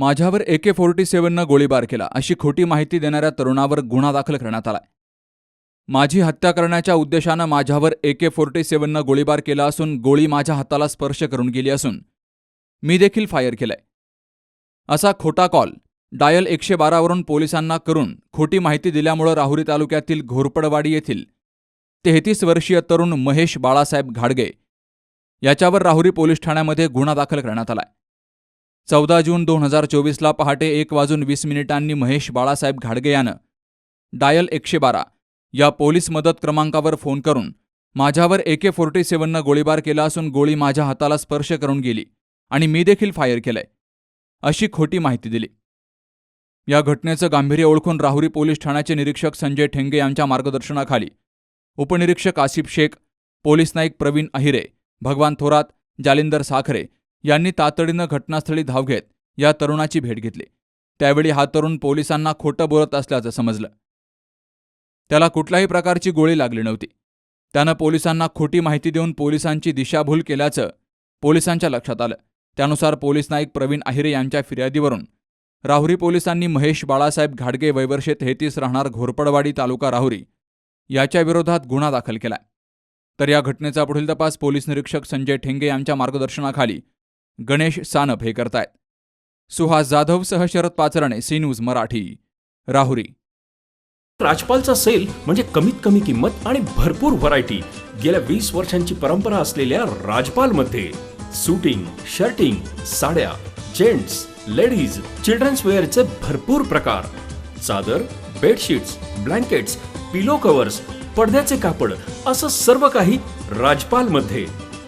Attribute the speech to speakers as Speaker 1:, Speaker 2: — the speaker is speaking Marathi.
Speaker 1: माझ्यावर ए के फोर्टी सेव्हननं गोळीबार केला अशी खोटी माहिती देणाऱ्या तरुणावर गुन्हा दाखल करण्यात आलाय. माझी हत्या करण्याच्या उद्देशानं माझ्यावर ए के फोर्टी सेव्हननं गोळीबार केला असून गोळी माझ्या हाताला स्पर्श करून गेली असून मी देखील फायर केलंय. असा खोटा कॉल डायल एकशे बारावरून पोलिसांना करून खोटी माहिती दिल्यामुळं राहुरी तालुक्यातील घोरपडवाडी येथील तेहतीस वर्षीय तरुण महेश बाळासाहेब घाडगे याच्यावर राहुरी पोलीस ठाण्यामध्ये गुन्हा दाखल करण्यात आलाय. चौदा जून दोन हजार चोवीसला पहाटे एक वाजून वीस मिनिटांनी महेश बाळासाहेब घाडगे यानं डायल एकशे बारा या पोलीस मदत क्रमांकावर फोन करून माझ्यावर ए के फोर्टी सेव्हननं गोळीबार केला असून गोळी माझ्या हाताला स्पर्श करून गेली आणि मी देखील फायर केलंय अशी खोटी माहिती दिली. या घटनेचं गांभीर्य ओळखून राहुरी पोलीस ठाण्याचे निरीक्षक संजय ठेंगे यांच्या मार्गदर्शनाखाली उपनिरीक्षक आसिफ शेख पोलीस नाईक प्रवीण अहिरे भगवान थोरात जालिंदर साखरे यांनी तातडीनं घटनास्थळी धाव घेत या तरुणाची भेट घेतली. त्यावेळी हा तरुण पोलिसांना खोटं बोलत असल्याचं समजलं. त्याला कुठल्याही प्रकारची गोळी लागली नव्हती. त्यानं पोलिसांना खोटी माहिती देऊन पोलिसांची दिशाभूल केल्याचं पोलिसांच्या लक्षात आलं. त्यानुसार पोलीस नाईक प्रवीण अहिरे यांच्या फिर्यादीवरून राहुरी पोलिसांनी महेश बाळासाहेब घाडगे वैवर्षे तेहतीस राहणार घोरपडवाडी तालुका राहुरी याच्या विरोधात गुन्हा दाखल केला तर या घटनेचा पुढील तपास पोलीस निरीक्षक संजय ठेंगे यांच्या मार्गदर्शनाखाली गणेश सानप हे करतायत. सुहास जाधवसह शरद पाचरणे सी न्यूज मराठी राहुरी.
Speaker 2: राजपालचा सेल म्हणजे कमीत कमी किंमत आणि भरपूर व्हरायटी गेल्या वीस वर्षांची परंपरा असलेल्या राजपालमध्ये सुटिंग शर्टिंग साड्या जेंट्स लेडीज चिल्ड्रन्स वेअरचे भरपूर प्रकार. चादर बेडशीट्स ब्लँकेट्स पिलो कव्हर्स पडद्याचे कापड असं सर्व काही राजपालमध्ये.